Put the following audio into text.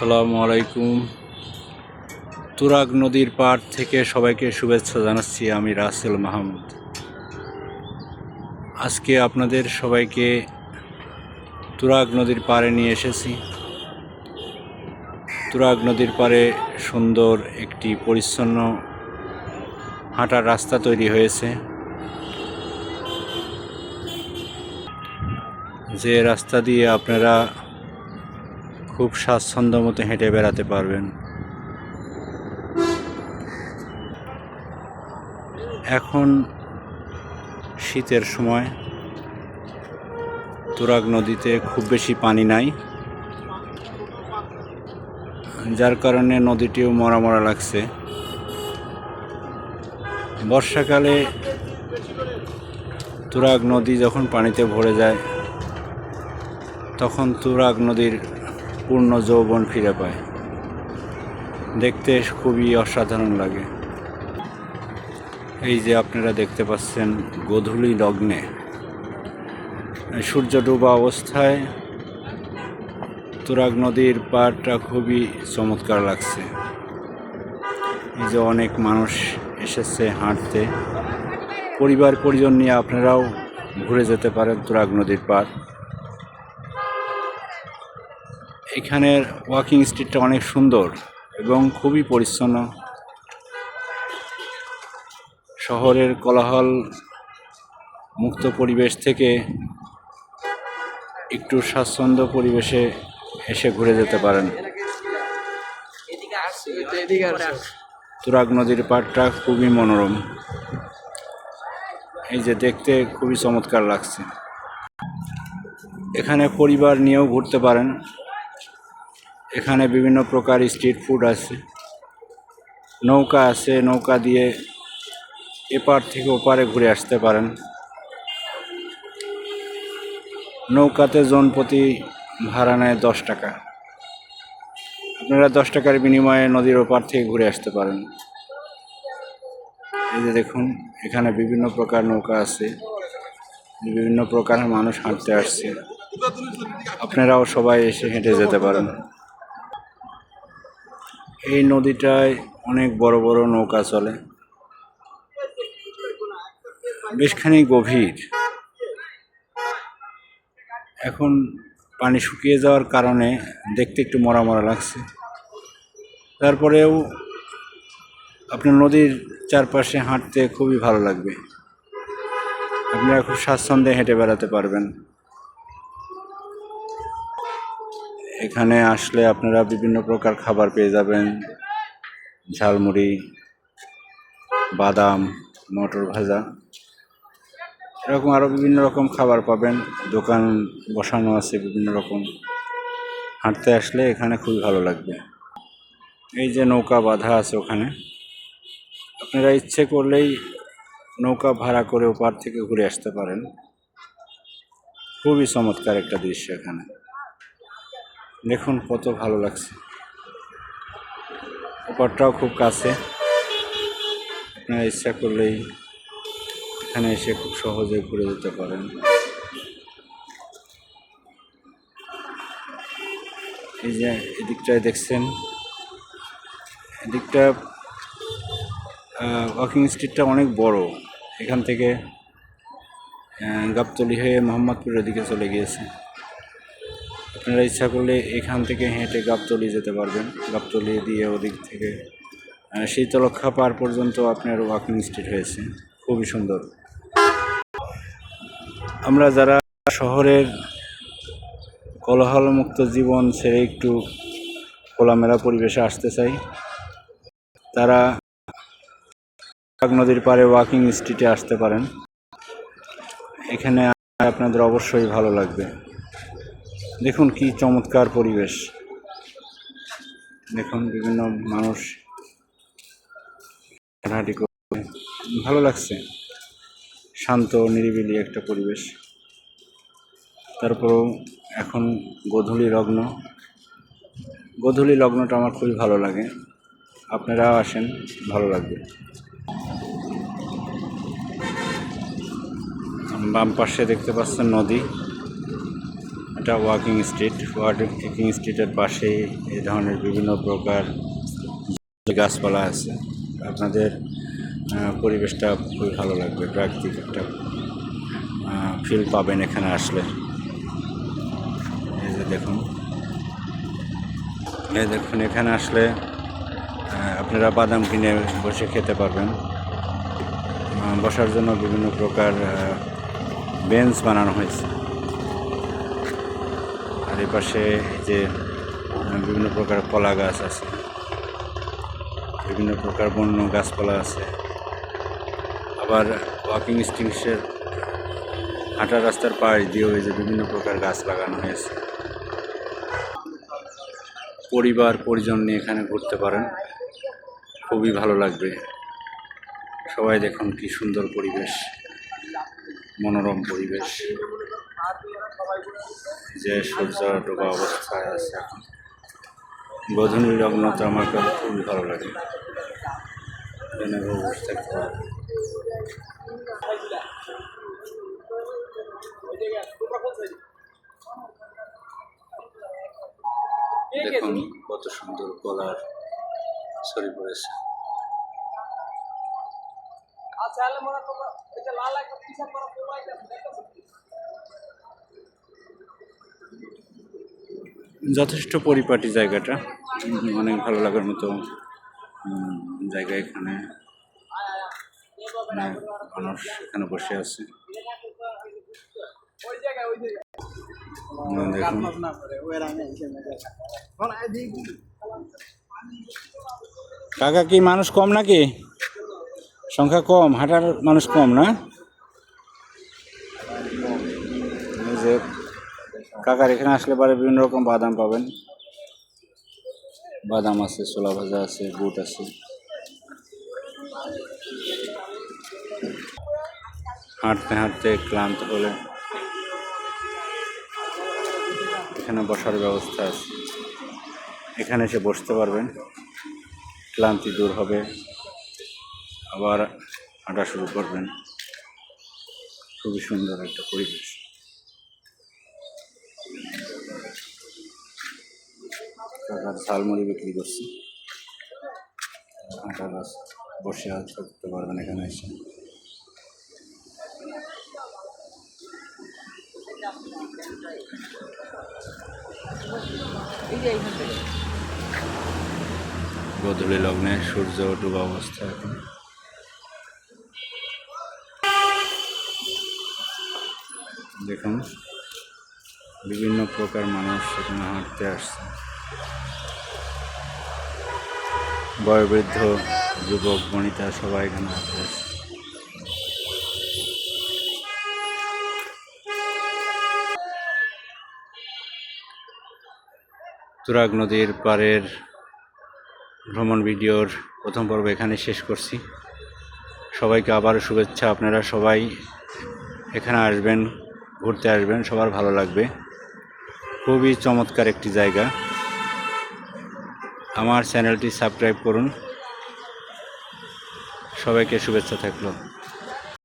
আসসালামু আলাইকুম। তুরাগ নদীর পাড় থেকে সবাইকে শুভেচ্ছা জানাচ্ছি, আমি রাসেল মাহমুদ। আজকে আপনাদের সবাইকে তুরাগ নদীর পাড়ে নিয়ে এসেছি। তুরাগ নদীর পাড়ে সুন্দর একটি পরিচ্ছন্ন হাঁটার রাস্তা তৈরি হয়েছে। যে রাস্তা দিয়ে আপনারা খুব স্বাচ্ছন্দ্য মতো হেঁটে বেড়াতে পারবেন। এখন শীতের সময়। তুরাগ নদীতে খুব বেশি পানি নাই। যার কারণে নদীটিও মরা মরা লাগছে। বর্ষাকালে তুরাগ নদী যখন পানিতে ভরে যায়, তখন তুরাগ নদীর পূর্ণ যৌবন ফিরে পায়। দেখতে খুবই অসাধারণ লাগে। এই যে আপনারা দেখতে পাচ্ছেন গোধূলি লগ্নে। সূর্য ডুবা অবস্থায় তুরাগ নদীর পাড়টা খুবই চমৎকার লাগছে। এই যে অনেক মানুষ এসেছে হাঁটতে। পরিবার পরিজন নিয়ে আপনারাও ঘুরে যেতে পারেন তুরাগ নদীর পাড়। এখানের ওয়াকিং স্ট্রিটটা অনেক সুন্দর এবং খুবই পরিচ্ছন্ন। শহরের কোলাহল মুক্ত পরিবেশ থেকে একটু স্বাচ্ছন্দ্য পরিবেশে এসে ঘুরে যেতে পারেন। তুরাগ নদীর পাড়টা খুবই মনোরম। এই যে দেখতে খুবই চমৎকার লাগছে। এখানে পরিবার নিয়েও ঘুরতে পারেন। এখানে বিভিন্ন প্রকার স্ট্রিট ফুড আছে। নৌকা আছে, নৌকা দিয়ে এপার থেকে ওপারে ঘুরে আসতে পারেন। নৌকাতে জন প্রতি ভাড়া নেয় দশ টাকা। আপনারা দশ টাকার বিনিময়ে নদীর ওপার থেকে ঘুরে আসতে পারেন। এই যে দেখুন, এখানে বিভিন্ন প্রকার নৌকা আছে। বিভিন্ন প্রকার মানুষ হাঁটতে আসছে। আপনারাও সবাই এসে হেঁটে যেতে পারেন। এই নদীটায় অনেক বড় বড় নৌকা চলে। বেশখানি গভীর। এখন পানি শুকিয়ে যাওয়ার কারণে দেখতে একটু মরা মরা লাগছে। তারপরেও আপনার নদীর চারপাশে হাঁটতে খুবই ভালো লাগবে। আপনারা খুব স্বাচ্ছন্দ্যে হেঁটে বেড়াতে পারবেন। এখানে আসলে আপনারা বিভিন্ন প্রকার খাবার পেয়ে যাবেন। ঝালমুড়ি, বাদাম, মটর ভাজা, এরকম আরও বিভিন্ন রকম খাবার পাবেন। দোকান বসানো আছে বিভিন্ন রকম। হাঁটতে আসলে এখানে খুবই ভালো লাগবে। এই যে নৌকা বাঁধা আছে ওখানে। আপনারা ইচ্ছে করলেই নৌকা ভাড়া করে ওপার থেকে ঘুরে আসতে পারেন। খুবই চমৎকার একটা দৃশ্য এখানে। দেখুন কত ভালো লাগছে। ওপারটাও খুব কাছে। আপনারা ইচ্ছা করলেই এখানে এসে খুব সহজে ঘুরে যেতে পারেন। এই যে এদিকটায় দেখছেন, এদিকটা ওয়াকিং স্ট্রিটটা অনেক বড়। এখান থেকে গাবতলি হয়ে মোহাম্মদপুরের দিকে চলে গিয়েছে। আপনারা ইচ্ছা করলে এখান থেকে হেঁটে গাবতলি যেতে পারবেন। গাবতলি দিয়ে ওদিক থেকে শীতলক্ষা পার পর্যন্ত আপনার ওয়াকিং স্ট্রিট হয়েছে। খুবই সুন্দর। আমরা যারা শহরের কোলাহলমুক্ত জীবন ছেড়ে একটু খোলামেলা পরিবেশে আসতে চাই, তারা নদীর পাড়ে ওয়াকিং স্ট্রিটে আসতে পারেন। এখানে আপনাদের অবশ্যই ভালো লাগবে। দেখুন কি চমৎকার পরিবেশ। দেখুন বিভিন্ন মানুষ হাঁটাহাঁটি করছে। ভালো লাগছে। শান্ত, নিরিবিলি একটা পরিবেশ। তারপরও এখন গোধূলি লগ্ন। গোধূলি লগ্নটা আমার খুবই ভালো লাগে। আপনারাও আসেন, ভালো লাগবে। বাম পাশে দেখতে পাচ্ছেন নদী। এটা ওয়াকিং স্ট্রিট ওয়াকিং স্ট্রিটের পাশেই এই ধরনের বিভিন্ন প্রকার গাছপালা আছে। আপনাদের পরিবেশটা খুবই ভালো লাগবে, প্রাকৃতিক একটা ফিল পাবেন এখানে আসলে। এই যে দেখুন। এই দেখুন, এখানে আসলে আপনারা বাদাম কিনে বসে খেতে পারবেন। বসার জন্য বিভিন্ন প্রকার বেঞ্চ বানানো হয়েছে। এই পাশে এই যে বিভিন্ন প্রকার কলা গাছ আছে, বিভিন্ন প্রকার বন্য গাছপালা আছে। আবার ওয়াকিং স্টিংসের হাঁটা রাস্তার পাশ দিয়েও এই যে বিভিন্ন প্রকার গাছ লাগানো হয়েছে। পরিবার, পরিজন নিয়ে এখানে ঘুরতে পারেন। খুবই ভালো লাগবে। সবাই দেখুন কি সুন্দর পরিবেশ, মনোরম পরিবেশ। যে সূর্য ডোবা অবস্থায় আছে। গধূলি লগ্নটা আমার কাছে খুবই ভালো লাগে। দেখুন কত সুন্দর কলার ছড়ি পড়েছে। আচ্ছা করো লাল একটা শার্ট পরা পোলা এটা দেখতেছো যথেষ্ট পরিপাটি জায়গাটা। অনেক ভালো লাগার মতো জায়গা এখানে। মানুষ এখানে বসে আছে। কাকা কি মানুষ কম নাকি? সংখ্যা কম হাঁটার মানুষ কম না? যে কাকার এখানে আসলে পরে বিভিন্ন রকম বাদাম পাবেন। বাদাম আছে ছোলা ভাজা আছে বুট আছে। হাঁটতে হাঁটতে ক্লান্ত হলে এখানে বসার ব্যবস্থা আছে। এখানে এসে বসতে পারবেন। ক্লান্তি দূর হবে। আবার হাঁটা শুরু করবেন। খুবই সুন্দর একটা পরিবেশ। কাকার ঝালমুড়ি বিক্রি করছি। হাঁটা গাছ বসে থাকতে পারবেন এখানে এসে। গোধূলি লগ্নে সূর্য ডুবা অবস্থা এখন। দেখুন, বিভিন্ন প্রকার মানুষ এখানে হাঁটতে আসছে। বয়োবৃদ্ধ যুবক, বনিতা, সবাই এখানে হাঁটতে তুরাগ নদীর পারের ভ্রমণ ভিডিওর প্রথম পর্ব এখানে শেষ করছি। সবাইকে আবারও শুভেচ্ছা। আপনারা সবাই এখানে আসবেন, ঘুরতে আসবেন, সবার ভালো লাগবে। খুবই চমৎকার একটি জায়গা। আমার চ্যানেলটি সাবস্ক্রাইব করুন। সবাইকে শুভেচ্ছা থাকল।